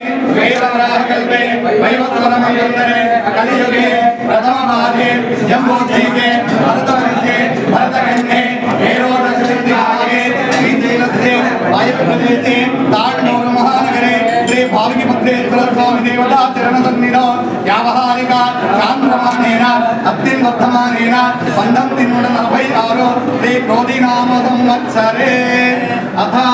वेदवराहकल्पे वैवस्वनमयुन्दने कलियुगे प्रथमपादे जम्बोद्वीपे भरतवर्षे भरतखण्डे हेरोदशशक्तिभागे श्रीशैलस्य वायुप्रदेशे ताड्नूरु महानगरे श्री भाविपुत्रे सुरस्वामि देवता चरणसन्निधौ व्यावहारिका चान्द्रमानेन अत्यन्वर्धमानेन पन्नन्ति नूट नलभै आरो श्री क्रोधिनाम संवत्सरे अथा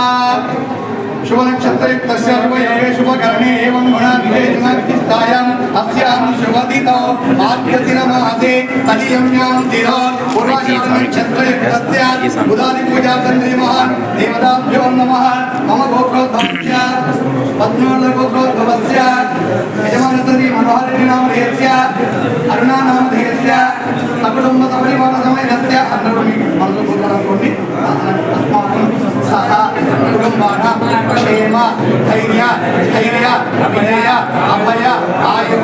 शुभ नक्षत्रे तस्य शुभ योगे शुभ करणे एवं गुण विवेचन विशिष्टायाम् अस्यां शुभदितौ मार्गशिर मासे तदीयम्यां तिरो पूर्वाषाढ नक्षत्रे तस्य बुधादि पूजा तन्त्रे महान् देवताभ्यो नमः मम गोत्रोद्भवस्य पद्मोदगोत्रोद्भवस्य यजमानतरी मनोहरिणी नामधेयस्य अरुणा ಕ್ಷೇಮ ಧೈರ್ಯ ಸ್ಥೈರ್ಯ ವಿನಯ ಅಭಯ ಆಯು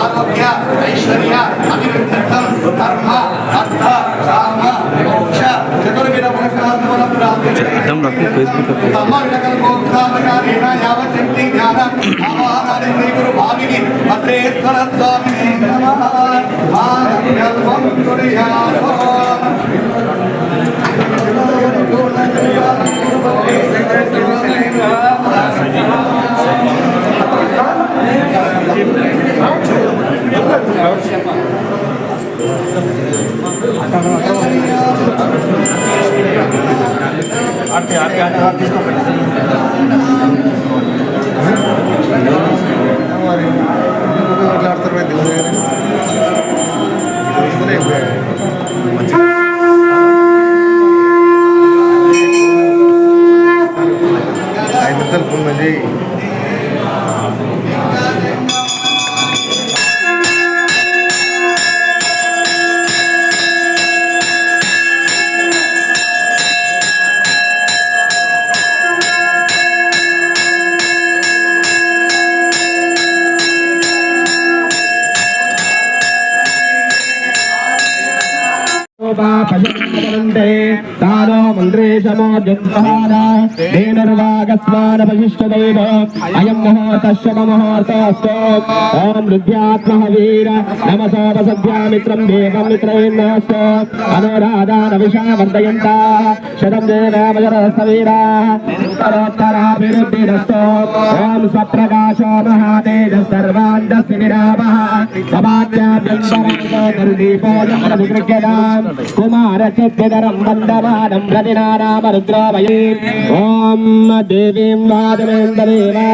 ಆರೋಗ್ಯ ಐಶ್ವರ್ಯ ಅಭಿವೃದ್ಧರ್ಥಂ ಧರ್ಮ ಅರ್ಥ ಕಾಮ ಮೋಕ್ಷ ಚತುರ್ವಿಧ ಪುರಸ್ಕಾರ ಪ್ರಾಪ್ತಿ ತಮ್ಮ ವಿಲಕಲ್ ಗೋಕ್ತಾಮಕಾರೇಣ ಯಾವ ಶಕ್ತಿ ಜ್ಞಾನ ಆವಾಹಾರಾದಿ ಶ್ರೀಗುರು ಭಾವಿಗೆ ಭದ್ರೇಶ್ವರ ಸ್ವಾಮಿ ನಮಃ ಆರೋಗ್ಯಲ್ವಂ ತುರಿಯಾರೋ Thank you. आते आते आते आप किसको हमारे अठहत्तर रुपये दिल दे रहे हैं अच्छा తానో అయం మహోతశ్వ ఓం రుద్యాత్మహ వీర నమసోపసద్యామిత్రం దేవం మిత్రైర్నస్తో అనురాధాన విషావర్ధయంత శతం దేవమజరసవీరా ఉత్తరోత్తరాభివృద్ధిరస్తో ఓం స్వప్రకాశో మహాతేజ సర్వాంతస్య నిరామః సమాజ్ఞాభ్యంతరంతో నిర్దీపో కుమార చిద్ధిధరం వందమానం రుద్రోమయీ ఓం దేవీం వాదమేంద్రదేవా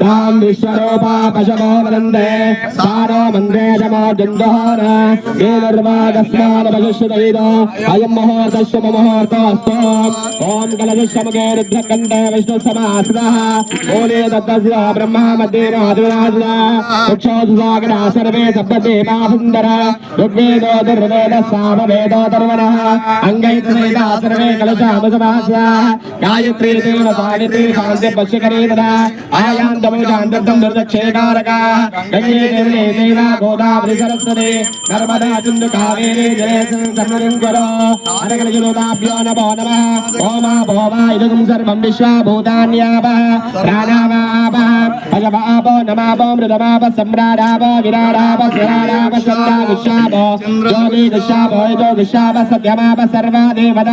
తాం విశ్వరూపా పశవో వదందే సారో మందే జమో జందోహర ఏదర్వాగస్మానవశుదైదో అయం మహోర్తశ్వ మహోర్తోస్తో ఓం కలశముఖే రుద్రకంఠే విష్ణు సమాసదః మూలే దత్తస్య బ్రహ్మ మధ్యే మాధురాజ వృక్షోద్వాగణ సర్వే సప్తదేవా సుందర ఋగ్వేదో దుర్వేద సామవేదో దర్వణః అంగైత్రేదా సర్వే కలశామ సమాస గాయత్రీ దేవ సావిత్రీ సాధ్య పశ్యకరే తదా ఆయాంతమూజాంతం దుర్దక్షేకారక గంగే దేవే దేవ గోదావరి సరస్వతి నర్మదా సింధు కావేరీ జలేసం సన్నరిం కరో అనగలజులోదాభ్యో నమో నమః ఓమా భోమా ఇదగం సర్వం విశ్వ విశ్వభూతాన్యావ ప్రాణావావ భగవాపో నమాపో మృదమాప సమ్రాడాప విరాడాప సురాడాప సందా విశ్వాపో యోగి విశ్వాపో యజో విశ్వాప సత్యమాప సర్వా దేవత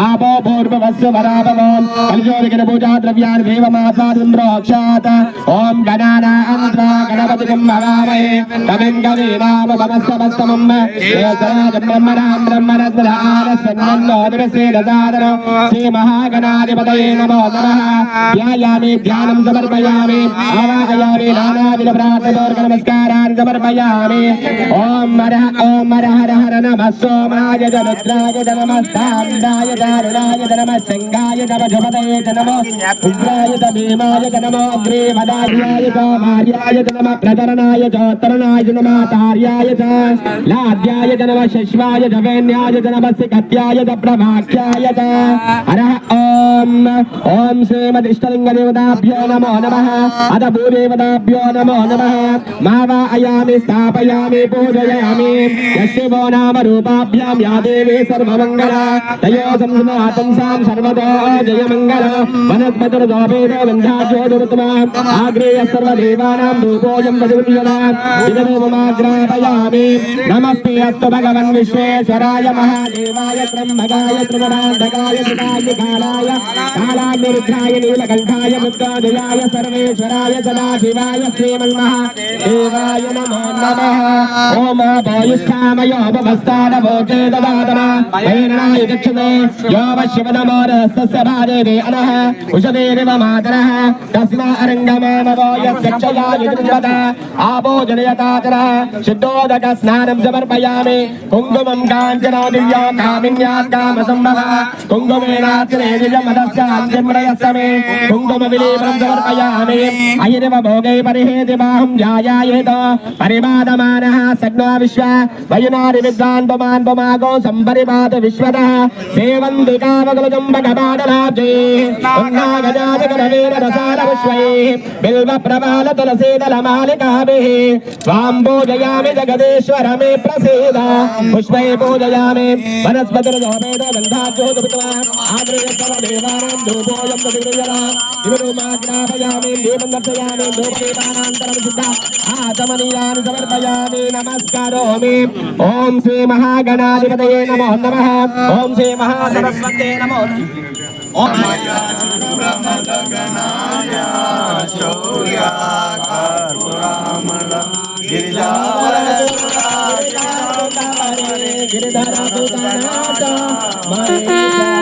ఆపో పూర్వవస్సు వరాపమో కలిజోదికిన పూజా ద్రవ్యాన్ని దేవమాత్మాదింద్రోక్షాత్ ఓం గణానాంత్ర గణపతిం భవామహే కవిం కవీనామ సమస్తమస్తమం ఏతరాజం బ్రహ్మణాం బ్రహ్మరత్నాన సన్నన్నో దివసేనదాదన శ్రీ మహాగణాధిపతయే నమో నమః ధ్యాయామి ధ్యానం సమర్పయామి ఆవాహయామి నానావిధ ప్రార్థనోర్గ నమస్కారాన్ని సమర్పయామి ఓం హర ఓం హర హర హర నమ సోమాయ జ రుద్రాయ జ నమ సాండాయ నమ శంగాయ నమ ఉగ్రాయ భీమాయ జ నమో అగ్రే వదాధ్యాయ జ మార్యాయ జ నమ ప్రధరనాయ చ నమ తార్యాయ చ లాద్యాయ చ నమ శశ్వాయ జవేన్యాయ వేణ్యాయ నమస్య కత్యాయ చ ప్రభాఖ్యాయ చ హరః ఓం ఓం శ్రీమదిష్టలింగ దేవతాభ్యో నమో నమః అద భూదేవతాభ్యో నమో నమః మా వా అయామి స్థాపయామి పూజయామి యశివో నామ రూపాభ్యాం యా దేవే సర్వమంగళ తయో సంస్నాతం సాం సర్వదో జయమంగళ. వనస్పతిర్గోపేద గంధాజ్యోతిరుత్తమ ఆగ్రేయ సర్వదేవానాం రూపోయం వదివ్యన నమస్తే అస్తు భగవన్ విశ్వేశ్వరాయ మహాదేవాయ త్రంభగాయ త్రిగుణాంధకాయ త్రికాయ కాలాయ నీలకంఠాయ బుద్ధాదయాయ సర్వేశ్వరాయ సదాశివాయ శ్రీమన్మహాదేవాయ నమో నమ. ఓం భూయిష్ఠామయోపమస్తానభోజే దదాతన వైరణాయ यो वश्यवनमानहस्तस्य भारे वेदनः उषदेरिवमादरः तस्मा अरङ्गमामवो यस्य क्षया युजुम्बत आपो जनयताचरः शुद्धोदकस्नानं समर्पयामि। कुङ्कुमं काञ्चनो दिव्यो कामिन्यात् कामसम्भवः कुङ्कुमेनाचरे निजमदस्य अन्तिम्रयस्य मे कुङ्कुमविलीपनं समर्पयामि। अयिरिव भोगे परिहेति बाहुं ध्यायायेत। परिपादमानः सग्नो विश्व वयुनारि विद्वान् पुमान् पुमागो सम्परिपात विश्वतः। సేవంతి తులసీదల మాలికాభిః స్వాం పూజయామి జగదీశ్వర మే ప్రసీద పుష్పై పూజయామి వనస్పతిర్దోపేద గంధాజ్యోతిపుత్వా ఆగ్రయస్తవ దేవానాం ధూపోయం ఇవరుమాగ్రాపయామి దీపం దర్శయామి ధూపదీపానాంతరం సిద్ధ సమర్పయామి నమస్కారోమి ఓం శ్రీ మహాగణాధిపతయే నమో నమః ఓం శ్రీ మహాసరస్వతే నమో ఓం గిరిధర సుతనాథ కార్పురామల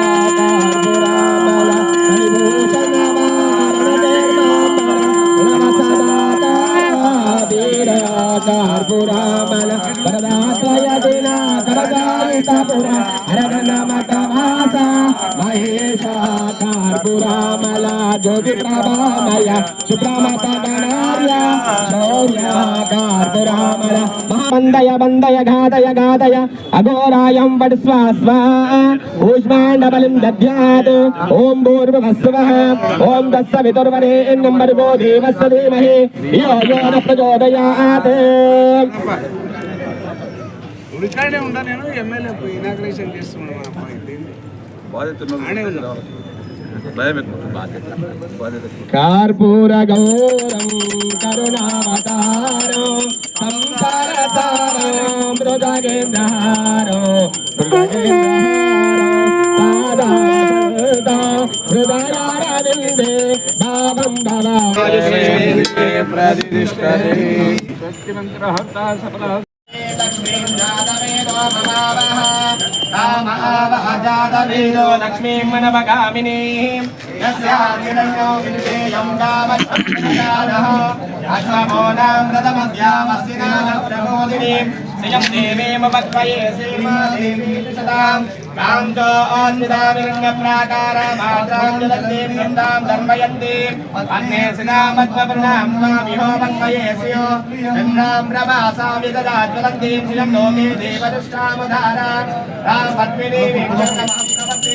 మహేశ కార్పురామల జ్యోతి ప్రభామయ సుప్రమత గణార్య శౌర్య కార్పురామల వందయ వందయ ఘాతయ ఘాతయ అఘోరాయం వడ్స్వాస్వ ఊష్మాండబలిం దద్యాత్ ఓం భూర్భువస్సువః ఓం తస్స వితుర్వరేణ్యం భర్గో దేవస్య ధీమహి యో యో న ప్రచోదయాత్ ఉడికాడే ఉంటా నేను ఎమ్మెల్యే ఇనాగ్రేషన్ చేస్తున్నాను మా అబ్బాయి ఉన్నా. భయం ఎక్కువ బాధ్యత బాధ్యత కార్పూర గౌరం కరుణావతారో సంసారతారో మృదగేంద్రహారో హృదయారవిందే భావం భవాయ కామావహజాతవేదో లక్ష్మీ మనవగామిని యస్యామిరణ్యో వినిషేయం కామఛందనాదః అశ్వమోనాం రథమధ్యామస్తినాన ప్రమోదిని శ్రియం దేవేమ భక్వయే సీమా దేవీ సదాం కాం చో ఆస్మిదామిరణ్య ప్రాకార మాత్రాం జలదేవ్యంతాం ధర్మయంతి. అన్నే సినామధ్వపర్ణాం స్వామిహో మన్మయే శ్రియో. చంద్రాం ప్రభాసామి తదా జ్వలంతీం శ్రియం లోకే దేవదుష్టామధారా రాం పద్మిదేవి నమః ప్రపత్తే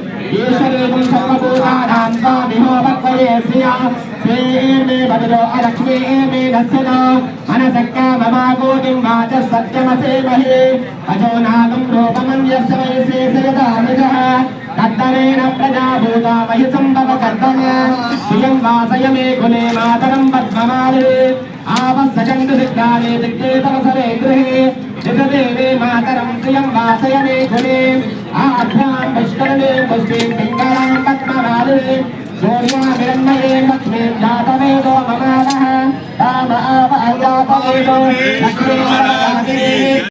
ఆదిత్యవర్ణే తమసోది జాతో ఆదిత్యవర్ణే తమసోది జాతో సర్వాన్యమే అలక్ష్మీ మే నస్యన మనసక్కా మమాగోటిం వాచ సత్యమసేమహే అజో నాగం రూపమన్యస్య వయసే సయదామిజః కర్తవేణ మహి సంభవ కర్తమ వాసయ మే కులే మాతరం పద్మమాలే ఆవస్సజంతు సిద్ధాలే గృహే జగదేవే మాతరం ప్రియం వాసయ మే కులే आभ्यां पुष्करणे पुष्पे पिङ्गलां पद्मनादने सूर्या विरन्मये लक्ष्मीं जातवे गो ममानः राम आव अङ्गापवेशो